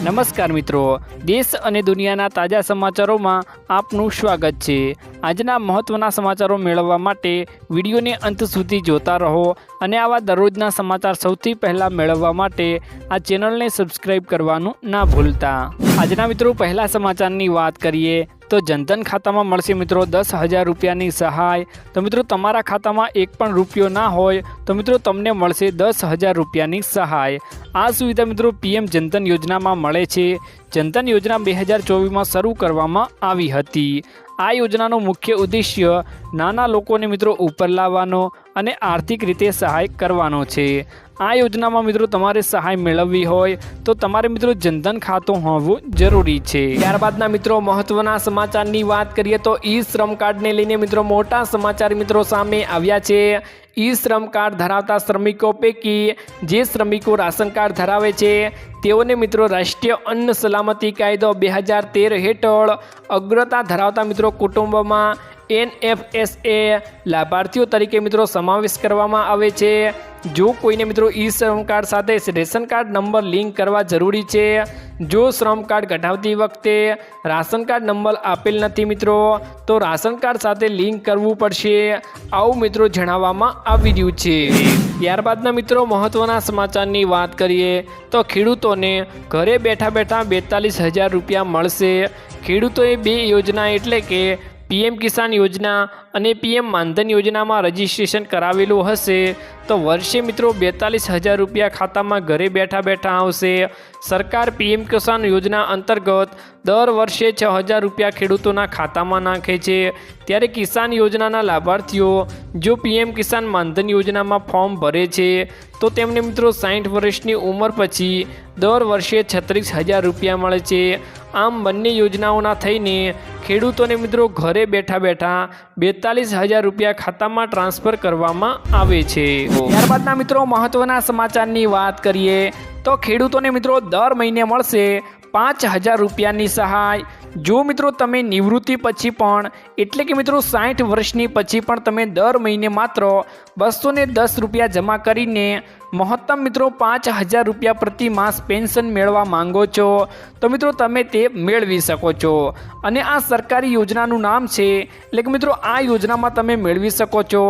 નમસ્કાર મિત્રો. દેશ અને દુનિયાના તાજા સમાચારોમાં આપનું સ્વાગત છે. આજના મહત્ત્વના સમાચારો મેળવવા માટે વિડીયોને અંત સુધી જોતા રહો અને આવા દરરોજના સમાચાર સૌથી પહેલાં મેળવવા માટે આ ચેનલને સબસ્ક્રાઈબ કરવાનું ના ભૂલતા. આજના મિત્રો, પહેલા સમાચારની વાત કરીએ. તો જનધન ખાતામાં મળશે મિત્રો દસ હજાર રૂપિયાની સહાય. તો મિત્રો તમારા ખાતામાં એક પણ રૂપિયો ના હોય, તો મિત્રો તમને મળશે દસ હજાર રૂપિયાની સહાય. આ સુવિધા મિત્રો પીએમ જનધન યોજનામાં મળે છે. જનધન યોજના બે હજાર ચોવીસમાં શરૂ કરવામાં આવી હતી. આ યોજનાનો મુખ્ય ઉદ્દેશ્ય નાના લોકોને મિત્રો ઉપર લાવવાનો અને આર્થિક રીતે સહાય કરવાનો છે. આ યોજનામાં મિત્રો તમારે સહાય મેળવવી હોય તો તમારે મિત્રો જનધન ખાતું હોવું જરૂરી છે. ત્યારબાદના મિત્રો મહત્વના સમાચારની વાત કરીએ તો ઈ શ્રમ કાર્ડને લઈને મિત્રો મોટા સમાચાર મિત્રો સામે આવ્યા છે. ઈ શ્રમ કાર્ડ ધરાવતા શ્રમિકો પૈકી જે શ્રમિકો રાશન કાર્ડ ધરાવે છે, તેઓને મિત્રો રાષ્ટ્રીય અન્ન સલામતી કાયદો બે હજાર તેર હેઠળ અગ્રતા ધરાવતા મિત્રો કુટુંબમાં એનએફએસએ લાભાર્થીઓ તરીકે મિત્રો સમાવેશ કરવામાં આવે છે. જો કોઈને મિત્રો ઈ શ્રમ કાર્ડ સાથે રેશન કાર્ડ નંબર લિંક કરવા જરૂરી છે, જો શ્રમ કાર્ડ કઢાવતી વખતે રાશન કાર્ડ નંબર આપેલ નથી મિત્રો, તો રાશન કાર્ડ સાથે લિંક કરવું પડશે. આવું મિત્રો જણાવવામાં આવી રહ્યું છે. ત્યારબાદના મિત્રો મહત્ત્વના સમાચારની વાત કરીએ, તો ખેડૂતોને ઘરે બેઠા બેઠા બેતાલીસ હજાર રૂપિયા મળશે. ખેડૂતોએ બે યોજના એટલે કે પીએમ કિસાન યોજના અને પીએમ માનધન યોજનામાં રજીસ્ટ્રેશન કરાવેલું હશે. તો વર્ષે મિત્રો બેતાલીસ હજાર રૂપિયા ખાતામાં ઘરે બેઠા બેઠા આવશે. સરકાર પીએમ કિસાન યોજના અંતર્ગત દર વર્ષે છ હજાર રૂપિયા ખેડૂતોના ખાતામાં નાખે છે. ત્યારે કિસાન યોજનાના લાભાર્થીઓ, જો પીએમ કિસાન માનધન યોજનામાં ફોર્મ ભરે છે, તો તેમને મિત્રો સાઠ વર્ષની ઉંમર પછી દર વર્ષે છત્રીસ હજાર રૂપિયા મળે છે. આમ બંને યોજનાઓના થઈને ખેડૂતોને મિત્રો ઘરે બેઠા બેઠા બેતાલીસ હજાર રૂપિયા ખાતામાં ટ્રાન્સફર કરવામાં આવે છે. ત્યારબાદના મિત્રો મહત્વના સમાચારની વાત કરીએ, તો ખેડૂતોને મિત્રો દર મહિને મળશે પાંચ હજાર રૂપિયાની સહાય. જો મિત્રો તમે નિવૃત્તિ પછી પણ, એટલે કે મિત્રો સાઠ વર્ષની પછી પણ તમે દર મહિને માત્ર બસો દસ રૂપિયા જમા કરીને મહત્તમ મિત્રો પાંચ હજાર રૂપિયા પ્રતિ માસ પેન્શન મેળવવા માંગો છો? તો મિત્રો તમે તે મેળવી શકો છો. અને આ સરકારી યોજનાનું નામ છે, એટલે કે મિત્રો આ યોજનામાં તમે મેળવી શકો છો,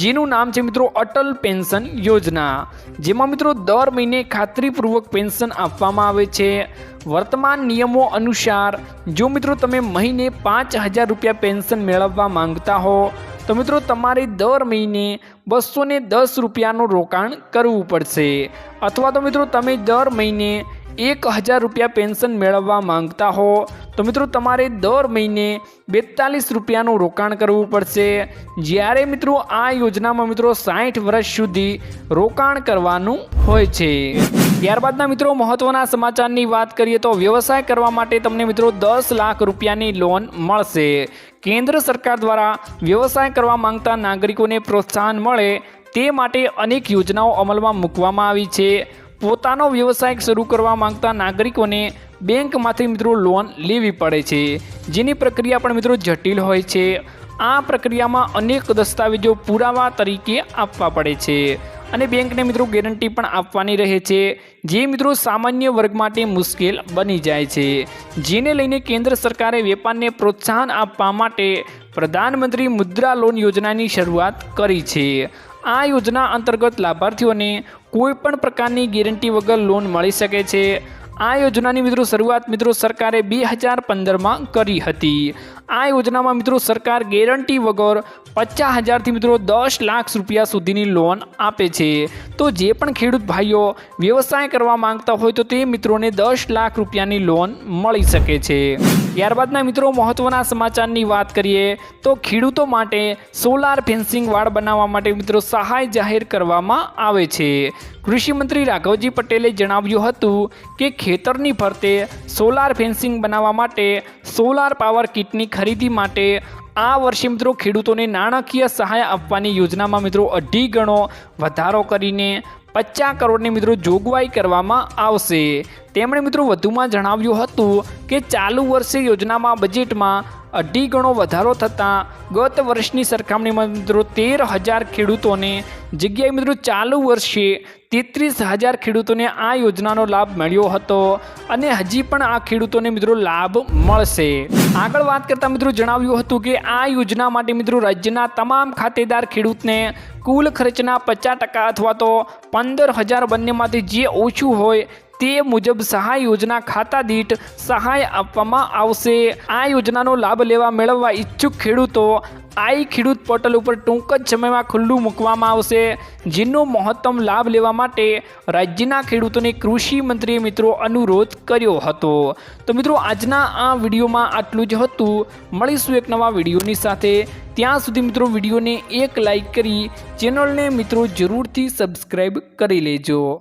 જેનું નામ છે મિત્રો અટલ પેન્શન યોજના. જેમાં મિત્રો દર મહિને ખાતરીપૂર્વક પેન્શન આપવામાં આવે છે. વર્તમાન નિયમો અનુસાર, જો મિત્રો તમે મહિને પાંચ હજાર રૂપિયા પેન્શન મેળવવા માંગતા હો તો મિત્રો, તમારે દર મહિને બસો દસ રૂપિયાનું રોકાણ કરવું પડશે. અથવા તો મિત્રો, તમે દર મહિને એક હજાર રૂપિયા પેન્શન મેળવવા માંગતા હો, તો મિત્રો, તમારે દર મહિને બેતાલીસ રૂપિયાનું રોકાણ કરવું પડશે. જ્યારે મિત્રો, આ યોજનામાં મિત્રો, સાઠ વર્ષ સુધી રોકાણ કરવાનું હોય છે. ત્યારબાદના મિત્રો, મહત્વના સમાચારની વાત કરીએ તો વ્યવસાય કરવા માટે તમને મિત્રો દસ લાખ રૂપિયાની લોન મળશે. કેન્દ્ર સરકાર દ્વારા વ્યવસાય કરવા માંગતા નાગરિકોને પ્રોત્સાહન મળે તે માટે અનેક યોજનાઓ અમલમાં મૂકવામાં આવી છે. પોતાનો વ્યવસાય શરૂ કરવા માંગતા નાગરિકોને બેંકમાંથી મિત્રો લોન લેવી પડે છે. જેની પ્રક્રિયા પણ મિત્રો જટિલ હોય છે. આ પ્રક્રિયામાં અનેક દસ્તાવેજો પુરાવા તરીકે આપવા પડે છે અને બેંકને મિત્રો ગેરંટી પણ આપવાની રહે છે. જે મિત્રો સામાન્ય વર્ગ માટે મુશ્કેલ બની જાય છે. જેને લઈને કેન્દ્ર સરકારે વેપારને પ્રોત્સાહન આપવા માટે પ્રધાનમંત્રી મુદ્રા લોન યોજનાની શરૂઆત કરી છે. આ યોજના અંતર્ગત લાભાર્થીઓને કોઈપણ પ્રકારની ગેરંટી વગર લોન મળી શકે છે. આ યોજનાની મિત્રો શરૂઆત મિત્રો સરકારે બે હજાર પંદરમાં કરી હતી. આ યોજનામાં મિત્રો સરકાર ગેરંટી વગર પચાસ હજારથી મિત્રો દસ લાખ રૂપિયા સુધીની લોન આપે છે. તો જે પણ ખેડૂત ભાઈઓ વ્યવસાય કરવા માંગતા હોય તો તે મિત્રોને દસ લાખ રૂપિયાની લોન મળી શકે છે. ત્યારબાદના મિત્રો મહત્વના સમાચારની વાત કરીએ તો ખેડૂતો માટે સોલાર ફેન્સિંગ વાડ બનાવવા માટે મિત્રો સહાય જાહેર કરવામાં આવે છે. કૃષિમંત્રી રાઘવજી પટેલે જણાવ્યું હતું કે ખેતરની ફરતે સોલાર ફેન્સિંગ બનાવવા માટે સોલાર પાવર કિટની ખરીદી માટે આ વર્ષે મિત્રો ખેડૂતોને નાણાકીય સહાય આપવાની યોજનામાં મિત્રો અઢી ગણો વધારો કરીને પચાસ કરોડની મિત્રો જોગવાઈ કરવામાં આવશે. તેમણે મિત્રો વધુમાં જણાવ્યું હતું કે ચાલુ વર્ષે યોજનામાં બજેટમાં અઢી ગણો વધારો થતાં ગત વર્ષની સરખામણીમાં મિત્રો તેર હજાર ખેડૂતોને જગ્યાએ મિત્રો ચાલુ વર્ષે તેત્રીસ હજાર ખેડૂતોને આ યોજનાનો લાભ મળ્યો હતો અને હજી પણ આ ખેડૂતોને મિત્રો લાભ મળશે. આગળ વાત કરતા મિત્રો જણાવ્યું હતું કે આ યોજના માટે મિત્રો રાજ્યના તમામ ખાતેદાર ખેડૂતને કુલ ખર્ચના પચાસ ટકા અથવા તો પંદર હજાર બંનેમાંથી જે ઓછું હોય તે મુજબ સહાય યોજના ખાતા દીઠ સહાય આપવામાં આવશે. આ યોજનાનો લાભ લેવા મેળવવા ઈચ્છુક ખેડૂતો આઈ ખેડૂત પોર્ટલ ઉપર ટૂંક જ સમયમાં ખુલ્લું મૂકવામાં આવશે, જેનો મહત્તમ લાભ લેવા માટે રાજ્યના ખેડૂતોને કૃષિ મંત્રીએ મિત્રો અનુરોધ કર્યો હતો. તો મિત્રો, આજના આ વિડીયોમાં આટલું જ હતું. મળીશું એક નવા વિડીયોની સાથે. ત્યાં સુધી મિત્રો વિડીયોને એક લાઈક કરી ચેનલને મિત્રો જરૂરથી સબસ્ક્રાઈબ કરી લેજો.